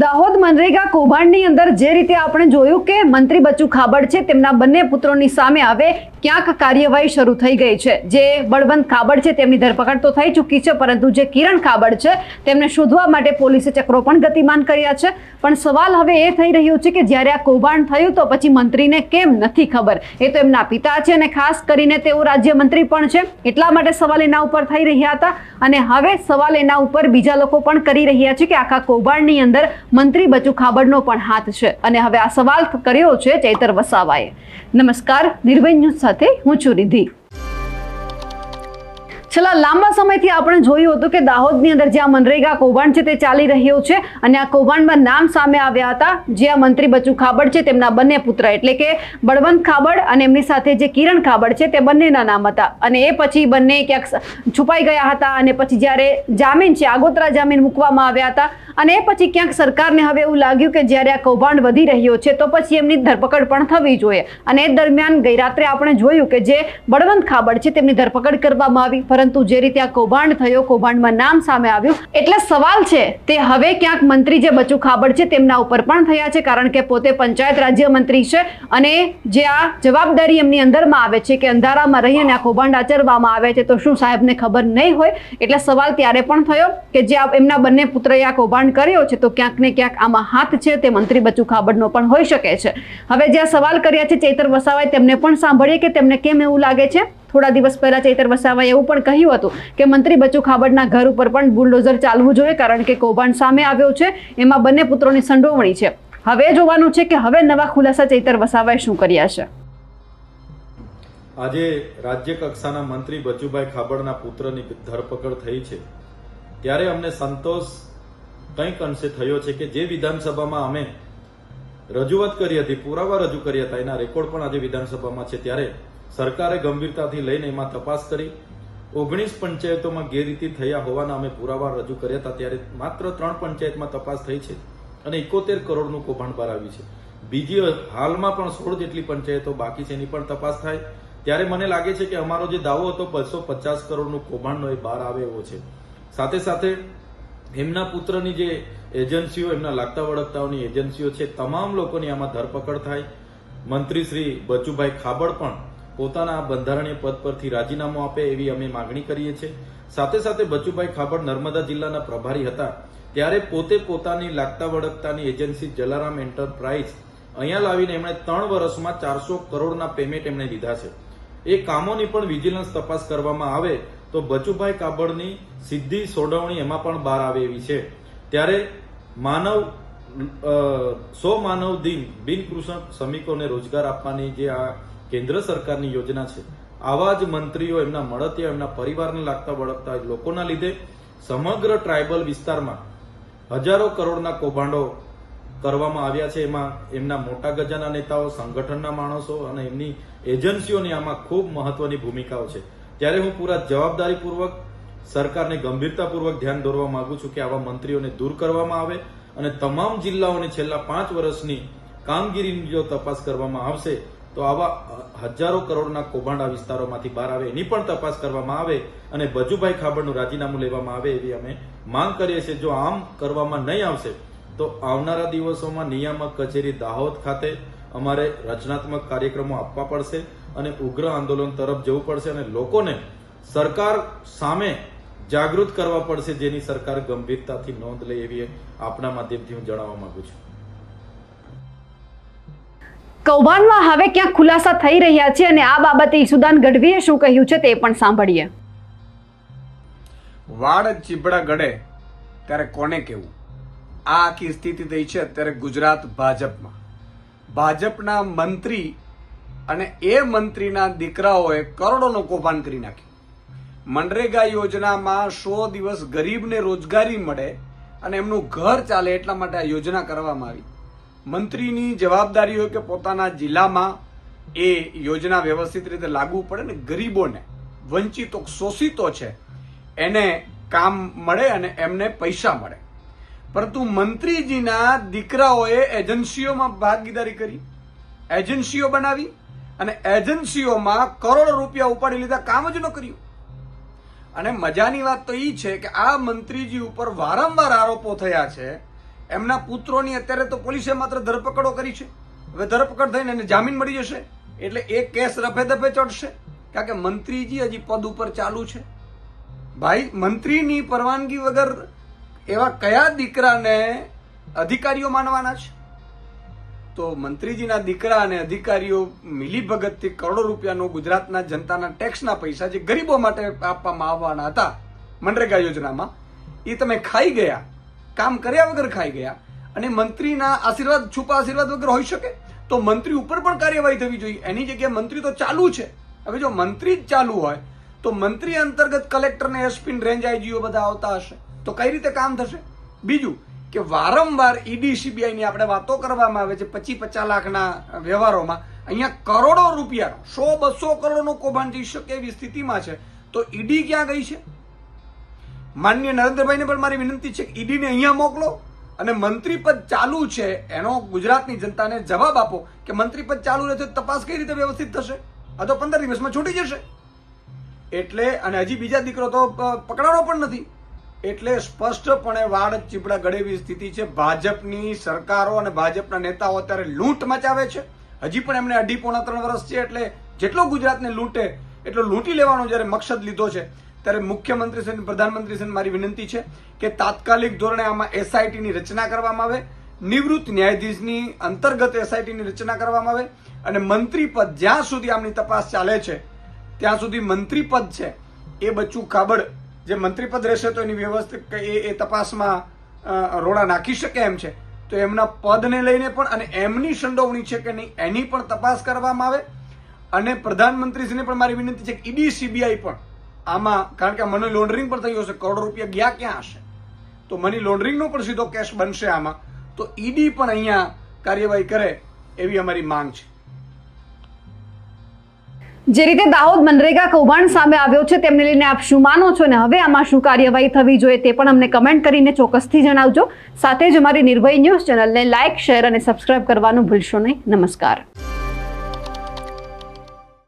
દાહોદ મનરેગા કૌભાંડની અંદર જે રીતે આપણે જોયું કે મંત્રી બચ્ચુ ખાબડ છે, તેમના બંને પુત્રોની સામે હવે ક્યાંક કાર્યવાહી શરૂ થઈ ગઈ છે. જે બળવંત ખાબડ છે, તેમની ધરપકડ તો થઈ ચૂકી છે, પરંતુ જે કિરણ ખાબડ છે, તેમને શોધવા માટે પોલીસે ચક્રો પણ ગતિમાન કર્યા છે. પણ સવાલ હવે એ થઈ રહ્યો છે કે જ્યારે આ કૌભાંડ થયું તો પછી મંત્રીને કેમ નથી ખબર? એ તો એમના પિતા છે અને ખાસ કરીને તેઓ રાજ્યમંત્રી પણ છે. એટલા માટે સવાલ એના ઉપર થઈ રહ્યા હતા. અને હવે સવાલ એના ઉપર બીજા લોકો પણ કરી રહ્યા છે કે આખા કૌભાંડની અંદર મંત્રી બચુ ખાબડનો પણ હાથ છે. અને હવે આ સવાલ કર્યો છે ચૈતર વસાવાએ. નમસ્કાર, નિર્ભય ન્યૂઝ સાથે હું છું રિધિ છેલ્લા લાંબા સમયથી આપણે જોયું હતું કે દાહોદની અંદર જ્યાં મનરેગા કૌભાંડ છે તે ચાલી રહ્યું છે અને આ કૌભાંડમાં નામ સામે આવ્યા હતા, જે આ મંત્રી બચુ ખાબડ છે તેમના બંને પુત્ર, એટલે કે બળવંત ખાબડ અને એમની સાથે જે કિરણ ખાબડ છે તે બંનેના નામ હતા. અને એ પછી બંને ક્યાંક છુપાઈ ગયા હતા અને પછી જ્યારે જામીન છે, આગોતરા જામીન મૂકવામાં આવ્યા હતા અને એ પછી ક્યાંક સરકારને હવે એવું લાગ્યું કે જ્યારે આ કૌભાંડ વધી રહ્યો છે તો પછી એમની ધરપકડ પણ થવી જોઈએ. અને એ દરમિયાન ગઈ રાત્રે આપણે જોયું કે જે બળવંત ખાબડ છે તેમની ધરપકડ કરવામાં આવી. પરંતુ જે રીતે આ કૌભાંડ થયો, કૌભાંડમાં નામ સામે આવ્યું, એટલે સવાલ છે, તે હવે ક્યાંક મંત્રી જે બચુ ખાબડ છે તેમના ઉપર પણ થયા છે, કારણ કે પોતે પંચાયત રાજ્ય મંત્રી છે અને જે આ જવાબદારી એમની અંદરમાં આવે છે કે અંધારામાં રહીને આ કૌભાંડ આચરવામાં આવે છે, તો શું સાહેબને ખબર નહીં હોય? એટલે સવાલ ત્યારે પણ થયો કે જે એમના બંને પુત્રએ આ કૌભાંડ કર્યો છે, તો ક્યાંક ને ક્યાંક આમાં હાથ છે, તે મંત્રી બચુ ખાબડનો પણ હોઈ શકે છે. હવે જે સવાલ કર્યા છે ચૈતર વસાવાએ, તેમને પણ સાંભળીએ કે તેમને કેમ એવું લાગે છે? થોડા દિવસ પહેલા ચૈતર વસાવાએ એવું પણ કહ્યું હતું કે મંત્રી બચુ ખાબડના ઘર ઉપર પણ બુલડોઝર ચાલવું જોઈએ કારણ કે કૌભાંડ સામે આવ્યો છે. એમાં બંને પુત્રોની સંડોવણી છે. હવે જોવાનું છે કે હવે નવા ખુલાસા ચૈતર વસાવાએ શું કર્યા છે? આજે રાજ્ય કક્ષાના મંત્રી બચુભાઈ ખાબડના પુત્રની ધરપકડ થઈ છે. ત્યારે અમને સંતોષ કંઈક અંશે થયો છે કે જે વિધાનસભામાં અમે રજૂઆત કરી હતી, પુરાવા રજૂ કર્યા હતા, એના રેકોર્ડ પણ આજે વિધાનસભામાં છે. ત્યારે સરકારે ગંભીરતાથી લઈને એમાં તપાસ કરી. ઓગણીસ પંચાયતોમાં ગેરરીતિ થયા હોવાના અમે પુરાવા રજૂ કર્યા હતા ત્યારે માત્ર ત્રણ પંચાયતમાં તપાસ થઈ છે અને એકોતેર કરોડનું કૌભાંડ બહાર આવ્યું છે. બીજી હાલમાં પણ સોળ જેટલી પંચાયતો બાકી છે એની પણ તપાસ થાય. ત્યારે મને લાગે છે કે અમારો જે દાવો હતો, બસો પચાસ કરોડનું કૌભાંડનો એ બહાર આવે એવો છે. સાથે સાથે એમના પુત્રની જે એજન્સીઓ, એમના લાગતા વળગતાઓની એજન્સીઓ છે, તમામ લોકોની આમાં ધરપકડ થાય. મંત્રી શ્રી બચુભાઈ ખાબડ પણ પોતાના બંધારણીય પદ પરથી રાજીનામું આપે એવી અમે માગણી કરીએ છીએ. સાથે સાથે બચુભાઈ ખાબડ નર્મદા જિલ્લાના પ્રભારી હતા. ત્યારે પોતે પોતાની લાગતા વળગતાની એજન્સી જલારામ એન્ટરપ્રાઇઝ અહીંયા લાવીને એમણે ત્રણ વર્ષમાં ચારસો કરોડના પેમેન્ટ એમણે લીધા છે. એ કામોની પણ વિજિલન્સ તપાસ કરવામાં આવે તો બચુભાઈ કાબડની સીધી સોડવણી એમાં પણ બહાર આવે એવી છે. ત્યારે માનવ સો માનવ દિન બિન કૃષક શ્રમિકોને રોજગાર આપવાની જે આ કેન્દ્ર સરકારની યોજના છે. આવા જ મંત્રીઓ એમના મળતિયા, એમના પરિવારને લાગતા વળગતા લોકોના લીધે સમગ્ર ટ્રાઇબલ વિસ્તારમાં હજારો કરોડના કૌભાંડો કરવામાં આવ્યા છે. એમાં એમના મોટા ગજાના નેતાઓ, સંગઠનના માણસો અને એમની એજન્સીઓની આમાં ખૂબ મહત્વની ભૂમિકાઓ છે. ત્યારે હું પૂરા જવાબદારીપૂર્વક સરકારને ગંભીરતાપૂર્વક ધ્યાન દોરવા માંગુ છું કે આવા મંત્રીઓને દૂર કરવામાં આવે અને તમામ જિલ્લાઓની છેલ્લા પાંચ વર્ષની કામગીરીની જો તપાસ કરવામાં આવશે. તો આવા હજારો કરોડના કૌભાંડ વિસ્તારોમાંથી બહાર આવે, એની પણ તપાસ કરવામાં આવે અને બજુભાઈ ખાબડનું રાજીનામું લેવામાં આવે એવી અમે માંગ કરીએ છીએ. જો આમ કરવામાં નહીં આવશે, તો આવનારા દિવસોમાં નિયામક કચેરી દાહોદ ખાતે અમારે રચનાત્મક કાર્યક્રમો આપવા પડશે અને ઉગ્ર આંદોલન તરફ જવું પડશે અને લોકોને સરકાર સામે જાગૃત કરવા પડશે જેની સરકાર ગંભીરતાથી નોંધ લે એવી આપના માધ્યમથી હું જણાવવા માંગુ છું. કૌભાંડમાં હવે ક્યાં ખુલાસા થઈ રહ્યા છે અને આ બાબતે ઈસુદાન ગઢવીએ શું કહ્યું છે તે પણ સાંભળીએ. વાળ ચીબડા ગડે ત્યારે કોને કેવું આ આખી સ્થિતિ થઈ છે અત્યારે ગુજરાત ભાજપમાં. ભાજપના મંત્રી અને એ મંત્રીના દીકરાઓએ કરોડોનું કૌભાંડ કરી નાખ્યું. મનરેગા યોજનામાં સો દિવસ ગરીબને રોજગારી મળે અને એમનું ઘર ચાલે એટલા માટે આ યોજના કરવામાં આવી. મંત્રીની જવાબદારી હોય કે પોતાના જિલ્લામાં એ યોજના વ્યવસ્થિત રીતે લાગુ પડે ને ગરીબોને, વંચિતો, શોષિતો છે, એને કામ મળે અને એમને પૈસા મળે. પરંતુ મંત્રીજીના દીકરાઓએ એજન્સીઓમાં ભાગીદારી કરી, એજન્સીઓ બનાવી અને એજન્સીઓમાં કરોડો રૂપિયા ઉપાડી લીધા, કામ જ ન કર્યું. અને મજાની વાત તો એ છે કે આ મંત્રીજી ઉપર વારંવાર આરોપો થયા છે એમના પુત્રોની અત્યારે તો પોલીસે માત્ર ધરપકડો કરી છે. હવે ધરપકડ થઈને એને જામીન મળી જશે, એટલે એ કેસ રફે દફે ચડશે. કારણ કે મંત્રીજી હજી પદ ઉપર ચાલુ છે. ભાઈ, મંત્રીની પરવાનગી વગર એવા કયા દીકરાને અધિકારીઓ માનવાના છે? તો મંત્રીજીના દીકરા અને અધિકારીઓ મિલીભગતથી કરોડો રૂપિયાનો ગુજરાતના જનતાના ટેક્સના પૈસા જે ગરીબો માટે આપવામાં આવવાના હતા મનરેગા યોજનામાં, એ તમે ખાઈ ગયા. કામ કર્યા વગર ખાઈ ગયા. અને મંત્રીના આશીર્વાદ, છુપા આશીર્વાદ વગર હોઈ શકે? તો મંત્રી ઉપર પણ કાર્યવાહી થવી જોઈએ. એની જગ્યાએ મંત્રી તો ચાલુ છે. હવે જો મંત્રી જ ચાલુ હોય, તો મંત્રી અંતર્ગત કલેક્ટરને એસપીન રેન્જ આઈજીઓ બધા આવતા હશે. તો કઈ રીતે કામ થશે? બીજું કે વારંવાર ઈડી સીબીઆઈની આપણે વાતો કરવામાં આવે છે પચી પચાસ લાખના વ્યવહારોમાં. અહીંયા કરોડો રૂપિયા સો બસો કરોડનું કૌભાંડ જઈ શકે એવી સ્થિતિમાં છે. તો ઈડી ક્યાં ગઈ છે? માન્ય નરેન્દ્રભાઈને પણ મારી વિનંતી છે કે ઈડીને અહીંયા મોકલો અને મંત્રી પદ ચાલુ છે એનો ગુજરાતની જનતાને જવાબ આપો કે મંત્રી પદ ચાલુ રહેશે તપાસ કઈ રીતે વ્યવસ્થિત થશે? આ તો પંદર દિવસમાં છૂટી જશે. એટલે અને હજી બીજા દીકરો તો પકડાણો પણ નથી. એટલે સ્પષ્ટપણે વાડ ચીપડા ગળેવી સ્થિતિ છે. ભાજપની સરકારો અને ભાજપના નેતાઓ અત્યારે લૂંટ મચાવે છે. હજી પણ એમને અઢી પોણા ત્રણ વર્ષ છે એટલે જેટલો ગુજરાતને લૂંટે એટલો લૂંટી લેવાનો જ્યારે મકસદ લીધો છે. ત્યારે મુખ્યમંત્રી શ્રી પ્રધાનમંત્રી શ્રી મારી વિનંતી છે કે તાત્કાલિક ધોરણે આમાં એસઆઈટી ની રચના કરવામાં આવે, નિવૃત્ત ન્યાયાધીશની અંતર્ગત એસઆઈટી ની રચના કરવામાં આવે અને મંત્રી પદ જ્યાં સુધી આમની તપાસ ચાલે છે, ત્યાં સુધી મંત્રી પદ છે, એ બચ્ચું કાબડ જે મંત્રી પદ રહેશે તો એની વ્યવસ્થિત એ એ તપાસમાં રોડા નાખી શકે એમ છે. તો એમના પદને લઈને પણ અને એમની સંડોવણી છે કે નહીં, એની પણ તપાસ કરવામાં આવે. અને પ્રધાનમંત્રીશ્રીને પણ મારી વિનંતી છે કે ઈડી, સીબીઆઈ પણ આમાં, કારણ કે મની લોન્ડરિંગ પણ થયું હશે. કરોડો રૂપિયા ગયા ક્યાં હશે? તો મની લોન્ડરિંગનો પણ સીધો કેસ બનશે આમાં. તો ઈડી પણ અહીંયા કાર્યવાહી કરે એવી અમારી માંગ છે. જે રીતે દાહોદ મનરેગા કૌભાંડ સામે આવ્યો છે, તેમને લઈને આપ શું માનો છો ને? હવે આમાં શું કાર્યવાહી થવી જોઈએ તે પણ અમને કમેન્ટ કરીને ચોક્કસથી જણાવજો. સાથે જ અમારી નિર્ભય ન્યૂઝ ચેનલને લાઇક, શેર અને સબસ્ક્રાઇબ કરવાનું ભૂલશો નહીં. નમસ્કાર.